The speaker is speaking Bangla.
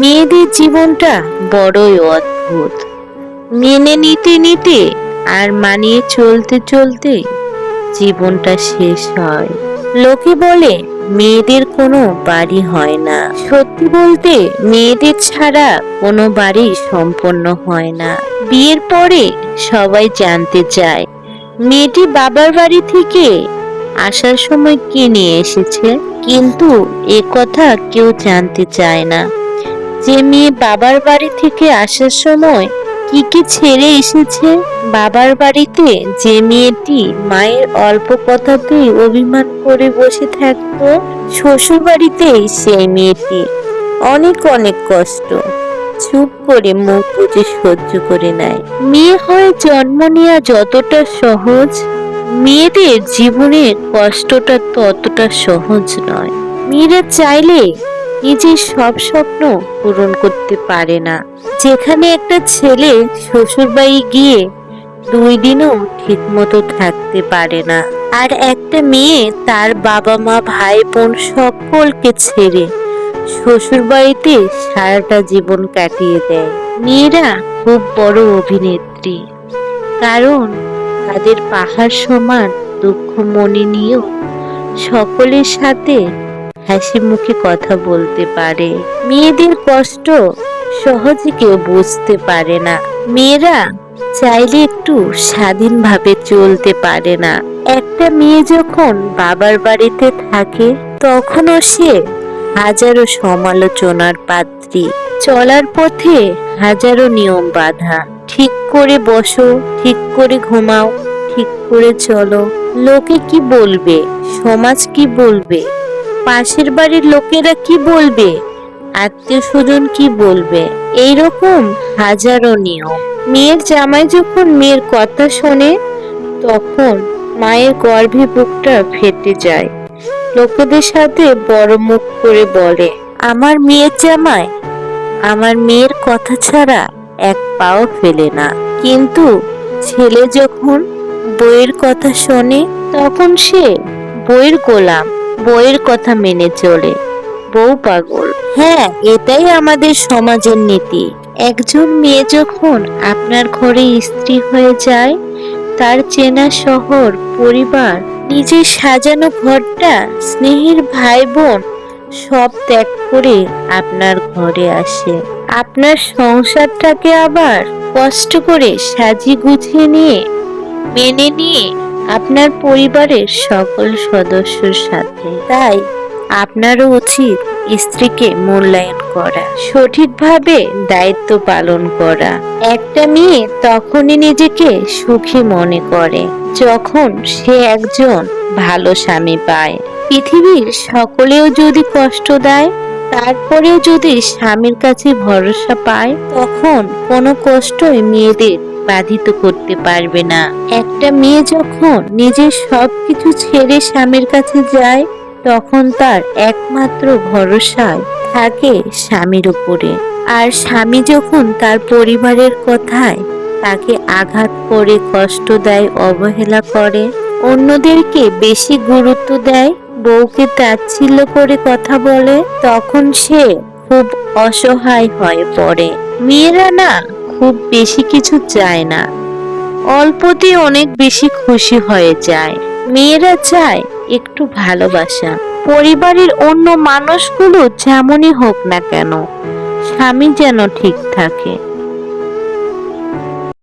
মেয়েদের জীবনটা বড়ই অদ্ভুত। মেনে নিতে নিতে আর মানিয়ে চলতে চলতে জীবনটা শেষ হয়। লোকে বলে, মেয়েদের কোনো বাড়ি হয় না। সত্যি বলতে, মেয়েদের ছাড়া কোনো বাড়ি সম্পন্ন হয় না। বিয়ের পরে সবাই জানতে চায়, মেয়েটি বাবার বাড়ি থেকে আসার সময় কি নিয়ে এসেছে? কিন্তু এ কথা কেউ জানতে চায় না। যে মেয়ে বাবার বাড়ি থেকে আসার সময় কি কি ছেড়ে এসেছে? বাবার বাড়িতে যে মেয়েটি মায়ের অল্প কথাতেই অভিমান করে বসে থাকত শ্বশুর বাড়িতে সেই মেয়েটি। অনেক অনেক কষ্ট। চুপ করে মুখ বুঝে সহ্য করে নেয়। মেয়ে হয়ে জন্ম নেওয়া যতটা সহজ, মেয়েদের জীবনের কষ্টটা ততটা সহজ নয়। মেয়েরা চাইলে নিজের সব স্বপ্ন পূরণ করতে পারে না। যেখানে একটা ছেলে শ্বশুরবাড়ি গিয়ে দুই দিনও ঠিক মতো থাকতে পারে না। আর একটা মেয়ে তার বাবা মা ভাই বোন সকলকে ছেড়ে শ্বশুরবাড়িতে সারাটা জীবন কাটিয়ে দেয়। মেয়েরা খুব বড় অভিনেত্রী। কারণ তাদের পাহাড় সমান দুঃখ মনে নিয়েও সকলের সাথে হাসি মুখে কথা বলতে পারে। মেয়েদের কষ্ট সহজে কেউ বুঝতে পারে না। মেয়েরা চাইলে একটু স্বাধীনভাবে চলতে পারে না। একটা মেয়ে যখন বাবার বাড়িতে থাকে, তখনও সে হাজারো সমালোচনার পাত্রী। চলার পথে হাজারো নিয়ম বাধা। ঠিক করে বসো, ঠিক করে ঘুমাও, ঠিক করে চলো। লোকে কি বলবে? সমাজ কি বলবে? পাশের বাড়ির লোকেরা কি বলবে? আত্মীয় স্বজন কি বলবে? এইরকম হাজারো নিয়ম। মেয়ের জামাই যখন মেয়ের কথা শোনে, তখন মায়ের গর্ভে বুকটা ফেটে যায়। লোকেদের সাথে বড় মুখ করে বলে, আমার মেয়ের জামাই, আমার মেয়ের কথা ছাড়া এক পাও ফেলে না। কিন্তু ছেলে যখন বইয়ের কথা শোনে, তখন সে বইয়ের গোলাম। বইয়ের কথা মেনে চলে। বউ পাগল। হ্যাঁ এটাই আমাদের সমাজের নীতি। একজন মেয়ে যখন আপনার ঘরে স্ত্রী হয়ে যায়, তার চেনা শহর, পরিবার, নিজের সাজানো ঘরটা, স্নেহের ভাই বোন সব ত্যাগ করে আপনার ঘরে আসে। আপনার সংসারটাকে আবার কষ্ট করে সাজিয়ে গুছিয়ে নিয়ে, মেনে নিয়ে আপনার পরিবারের সকল সদস্যর সাথে। তাই আপনারও উচিত স্ত্রীকে মূল্যায়ন করা সঠিকভাবে দায়িত্ব পালন করা। একটা মেয়ে তখনই নিজেকে সুখী মনে করে যখন সে একজন ভালো স্বামী পায়। পৃথিবীর সকলেও যদি কষ্ট দেয় তারপরেও যদি স্বামীর কাছে ভরসা পায় তখন কোনো কষ্টই মেয়েদের বাধিত করতে পারবে না। একটা মেয়ে যখন নিজের সবকিছু ছেড়ে স্বামীর কাছে যায়, তখন তার একমাত্র ভরসায় থাকে স্বামীর উপরে। আর স্বামী যখন তার পরিবারের কথায় তাকে আঘাত করে, কষ্ট দেয়, অবহেলা করে, অন্যদেরকে বেশি গুরুত্ব দেয়, বউকে তাচ্ছিল্য করে কথা বলে, তখন সে খুব অসহায় হয়ে পড়ে। মেয়েরা না খুব বেশি কিছু চায় না। অল্পতে অনেক বেশি খুশি হয়ে যায়। মেয়েরা চায় একটু ভালোবাসা। পরিবারের অন্য মানুষগুলো যেমনই হোক না কেন, স্বামী যেন ঠিক থাকে।